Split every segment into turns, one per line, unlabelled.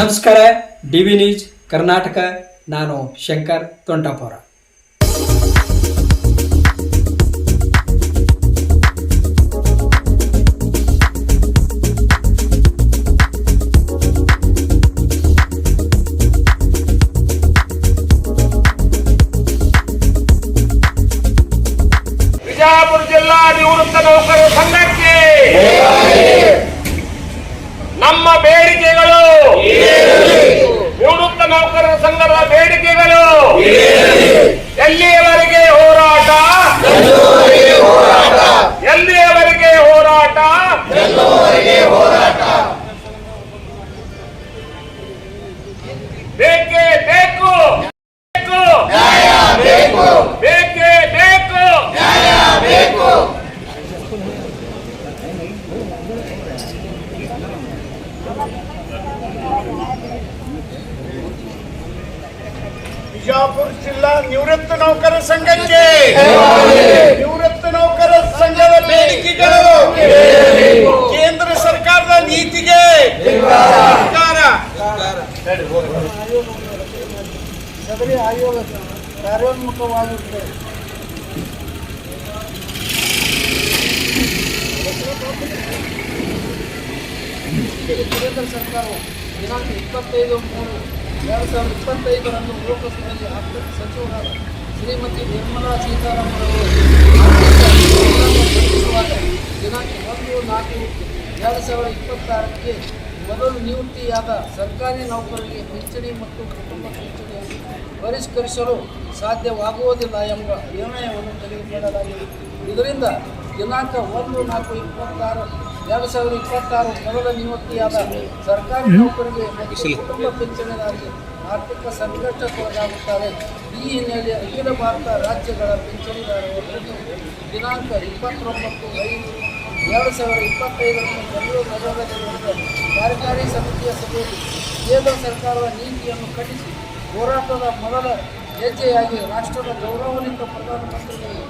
ನಮಸ್ಕಾರ, D V news, Karnataka. ನಾನು ಶಂಕರ್ ತೊಂಟಾಪುರ
ಬಿಜಾಪುರ ಜಿಲ್ಲಾ ನಿವೃತ್ತ ನೌಕರರ ಸಂಘಕ್ಕೆ. ನಮ್ಮ ಬೇಡಿಕೆಗಳು ನಿವೃತ್ತ ನೌಕರರ ಸಂಘದ ಬೇಡಿಕೆಗಳು.
ಬಿಜಾಪುರ ಜಿಲ್ಲಾ ನಿವೃತ್ತ ನೌಕರ ಸಂಘಕ್ಕೆ. ನಿವೃತ್ತ ನೌಕರ ಸಂಘದ ಬೇಡಿಕೆಗಳು. ಕೇಂದ್ರ ಸರ್ಕಾರದ ನೀತಿಗೆ. ಸರ್ಕಾರ.
ಸದರಿ ಆಯೋಗ ಕಾರ್ಯೋನ್ಮುಖವಾಗಿರುತ್ತದೆ ಕೇಂದ್ರ ಸರ್ಕಾರವು ದಿನಾಂಕ ಇಪ್ಪತ್ತೈದು ಮೂರು ಎರಡು ಸಾವಿರದ ಇಪ್ಪತ್ತೈದರಂದು ಲೋಕಸಭೆಯಲ್ಲಿ ಆರ್ಥಿಕ ಸಚಿವರಾದ ಶ್ರೀಮತಿ ನಿರ್ಮಲಾ ಸೀತಾರಾಮನ್ ಅವರು ದಿನಾಂಕ ಒಂದು ನಾಲ್ಕು ಎರಡು ಸಾವಿರದ ಇಪ್ಪತ್ತಾರಕ್ಕೆ ಮೊದಲು ನಿವೃತ್ತಿಯಾದ ಸರ್ಕಾರಿ ನೌಕರರಿಗೆ ಪಿಂಚಣಿ ಮತ್ತು ಕುಟುಂಬ ಪಿಂಚಣಿಯನ್ನು ಪರಿಷ್ಕರಿಸಲು ಸಾಧ್ಯವಾಗುವುದಿಲ್ಲ ಎಂಬ ನಿರ್ಣಯವನ್ನು ತೆಗೆದುಕೊಳ್ಳಲಾಗಿದೆ. ಇದರಿಂದ ದಿನಾಂಕ ಒಂದು ನಾಲ್ಕು ಇಪ್ಪತ್ತಾರು ಎರಡು ಸಾವಿರದ ಇಪ್ಪತ್ತಾರು ಮೊದಲ ನಿವೃತ್ತಿಯಾದ ಸರ್ಕಾರಿ ನೌಕರಿಗೆ ಮತ್ತು ಕುಟುಂಬ ಪಿಂಚಣಿದಾರರಿಗೆ ಆರ್ಥಿಕ ಸಂಕಷ್ಟಕ್ಕೊಳಗಾಗುತ್ತಾರೆ. ಈ ಹಿನ್ನೆಲೆಯಲ್ಲಿ ಅಖಿಲ ಭಾರತ ರಾಜ್ಯಗಳ ಪಿಂಚಣಿದಾರರ ದಿನಾಂಕ ಇಪ್ಪತ್ತೊಂಬತ್ತು ಐದು ಎರಡು ಸಾವಿರದ ಇಪ್ಪತ್ತೈದರಂದು ಬೆಂಗಳೂರು ನಗರದಲ್ಲಿ ನಡೆದ ಕಾರ್ಯಕಾರಿ ಸಮಿತಿಯ ಸಭೆಯಲ್ಲಿ ಕೇಂದ್ರ ಸರ್ಕಾರದ ನೀತಿಯನ್ನು ಖಂಡಿಸಿ ಹೋರಾಟದ ಮೊದಲ ಹೆಜ್ಜೆಯಾಗಿ ರಾಷ್ಟ್ರದ ಗೌರವಾನ್ವಿತ ಪ್ರಧಾನಮಂತ್ರಿಗಳು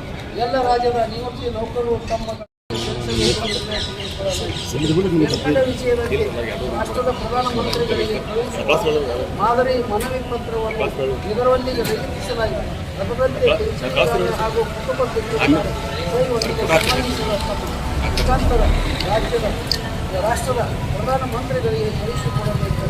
ಎಲ್ಲ ರಾಜ್ಯದ ನಿವೃತ್ತಿ ನೌಕರರು ತಮ್ಮ ವಿಷಯದಲ್ಲಿ ರಾಷ್ಟ್ರದ ಪ್ರಧಾನಮಂತ್ರಿಗಳಿಗೆ ಮಾದರಿ ಮನವಿ ಪತ್ರವನ್ನು ಇದರೊಂದಿಗೆ ಅದರಂತೆ ಪೆನ್ಷನ್ದಾರರು ಹಾಗೂ ಕುಟುಂಬ ರಾಜ್ಯದ ರಾಷ್ಟ್ರದ ಪ್ರಧಾನಮಂತ್ರಿಗಳಿಗೆ ಕಳುಹಿಸಿಕೊಡಬೇಕೆಂದು